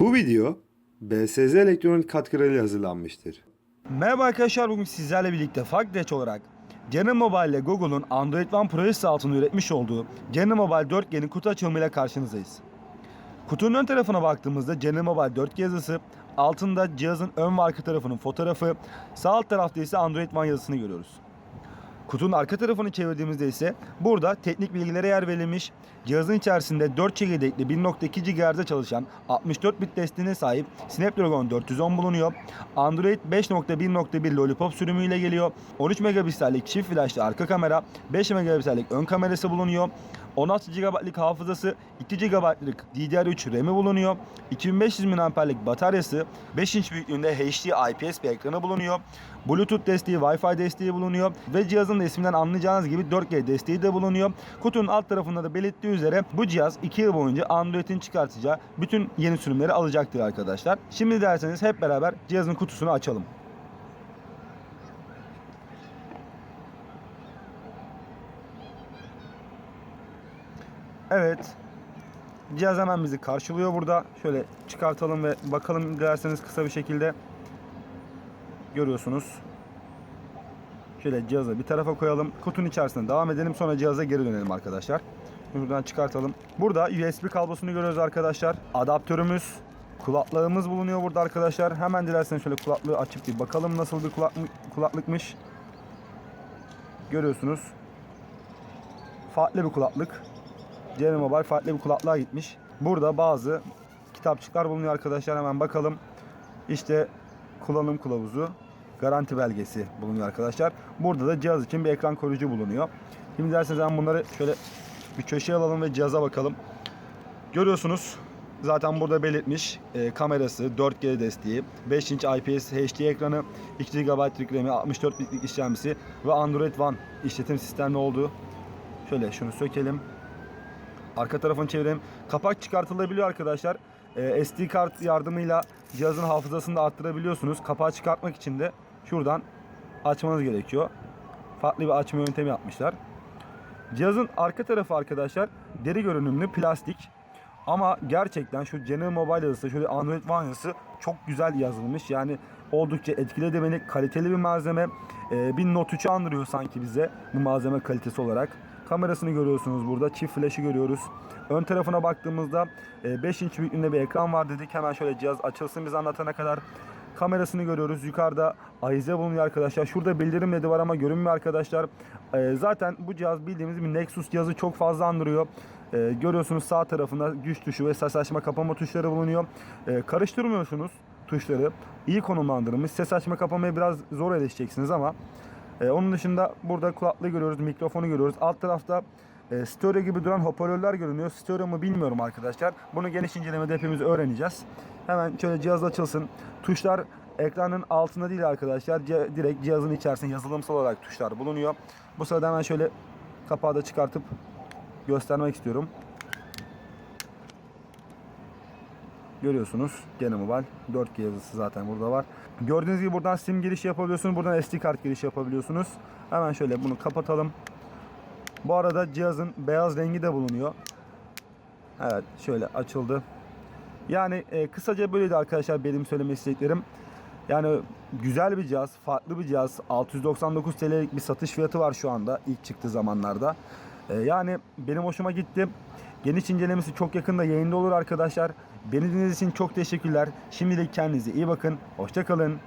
Bu video BSZ Elektronik katkılarıyla hazırlanmıştır. Merhaba arkadaşlar bugün sizlerle birlikte Fakdeç olarak Canon Mobile ile Google'un Android One projesi altında üretmiş olduğu Canon Mobile 4G'nin kutu açılımıyla karşınızdayız. Kutunun ön tarafına baktığımızda Canon Mobile 4G yazısı, altında cihazın ön ve arka tarafının fotoğrafı, sağ alt tarafta ise Android One yazısını görüyoruz. Kutunun arka tarafını çevirdiğimizde ise burada teknik bilgilere yer verilmiş, cihazın içerisinde 4 çekirdekli 1.2 GHz'e çalışan 64 bit desteğine sahip Snapdragon 410 bulunuyor. Android 5.1.1 Lollipop sürümüyle geliyor. 13 megapiksellik çift flaşlı arka kamera, 5 megapiksellik ön kamerası bulunuyor. 16 GB'lık hafızası, 2 GB'lık DDR3 RAM'i bulunuyor. 2500 mAh'lik bataryası, 5 inç büyüklüğünde HD IPS bir ekranı bulunuyor. Bluetooth desteği, Wi-Fi desteği bulunuyor ve cihazın da isminden anlayacağınız gibi 4G desteği de bulunuyor. Kutunun alt tarafında da belirttiği üzere bu cihaz 2 yıl boyunca Android'in çıkartacağı bütün yeni sürümleri alacaktır arkadaşlar. Şimdi derseniz hep beraber cihazın kutusunu açalım. Evet. Cihaz hemen bizi karşılıyor burada. Şöyle çıkartalım ve bakalım dilerseniz kısa bir şekilde. Görüyorsunuz. Şöyle cihazı bir tarafa koyalım. Kutunun içerisinde devam edelim. Sonra cihaza geri dönelim arkadaşlar. Buradan çıkartalım. Burada USB kablosunu görüyoruz arkadaşlar. Adaptörümüz, kulaklığımız bulunuyor burada arkadaşlar. Hemen dilerseniz şöyle kulaklığı açıp bir bakalım nasıl bir kulaklık, kulaklıkmış. Görüyorsunuz. Farklı bir kulaklık. Canon Mobile farklı bir kulaklığa gitmiş. Burada bazı kitapçıklar bulunuyor arkadaşlar. Hemen bakalım. İşte kullanım kılavuzu, garanti belgesi bulunuyor arkadaşlar. Burada da cihaz için bir ekran koruyucu bulunuyor. Şimdi derseniz ben bunları şöyle bir köşeye alalım ve cihaza bakalım. Görüyorsunuz zaten burada belirtmiş e, kamerası, 4G desteği, 5 inç IPS HD ekranı, 2 GB RAM'i, 64 bitlik işlemcisi ve Android One işletim sistemli olduğu. Şöyle şunu sökelim. Arka tarafını çevirelim. Kapak çıkartılabiliyor arkadaşlar. Ee, SD kart yardımıyla cihazın hafızasını da arttırabiliyorsunuz. Kapağı çıkartmak için de şuradan açmanız gerekiyor. Farklı bir açma yöntemi yapmışlar. Cihazın arka tarafı arkadaşlar deri görünümlü plastik. Ama gerçekten şu Canon Mobile yazısı, şöyle Android One yazısı çok güzel yazılmış. Yani oldukça etkili demeli, kaliteli bir malzeme. Ee, bir Note 3'ü andırıyor sanki bize bu malzeme kalitesi olarak. Kamerasını görüyorsunuz burada. Çift flash'ı görüyoruz. Ön tarafına baktığımızda 5 inç büyüklüğünde bir ekran var dedik. Hemen şöyle cihaz açılsın bize anlatana kadar. Kamerasını görüyoruz. Yukarıda ahize bulunuyor arkadaşlar. Şurada bildirim ledi var ama görünmüyor arkadaşlar. Ee, zaten bu cihaz bildiğimiz bir Nexus cihazı çok fazla andırıyor. Ee, görüyorsunuz sağ tarafında güç tuşu ve ses açma kapama tuşları bulunuyor. Ee, karıştırmıyorsunuz tuşları. İyi konumlandırılmış. Ses açma kapamaya biraz zor erişeceksiniz ama ee, onun dışında burada kulaklığı görüyoruz, mikrofonu görüyoruz. Alt tarafta e, stereo gibi duran hoparlörler görünüyor. Stereo mu bilmiyorum arkadaşlar. Bunu geniş incelemede hepimiz öğreneceğiz. Hemen şöyle cihaz açılsın. Tuşlar ekranın altında değil arkadaşlar. Ce- direkt cihazın içerisinde yazılımsal olarak tuşlar bulunuyor. Bu sırada hemen şöyle kapağı da çıkartıp göstermek istiyorum. Görüyorsunuz Gene Mobile 4G yazısı zaten burada var. Gördüğünüz gibi buradan sim girişi yapabiliyorsunuz. Buradan SD kart girişi yapabiliyorsunuz. Hemen şöyle bunu kapatalım. Bu arada cihazın beyaz rengi de bulunuyor. Evet şöyle açıldı. Yani e, kısaca böyleydi arkadaşlar benim söylemek istediklerim. Yani güzel bir cihaz, farklı bir cihaz. 699 TL'lik bir satış fiyatı var şu anda ilk çıktığı zamanlarda. E, yani benim hoşuma gitti. Geniş incelemesi çok yakında yayında olur arkadaşlar. Beni dinlediğiniz için çok teşekkürler. Şimdilik kendinize iyi bakın. Hoşçakalın.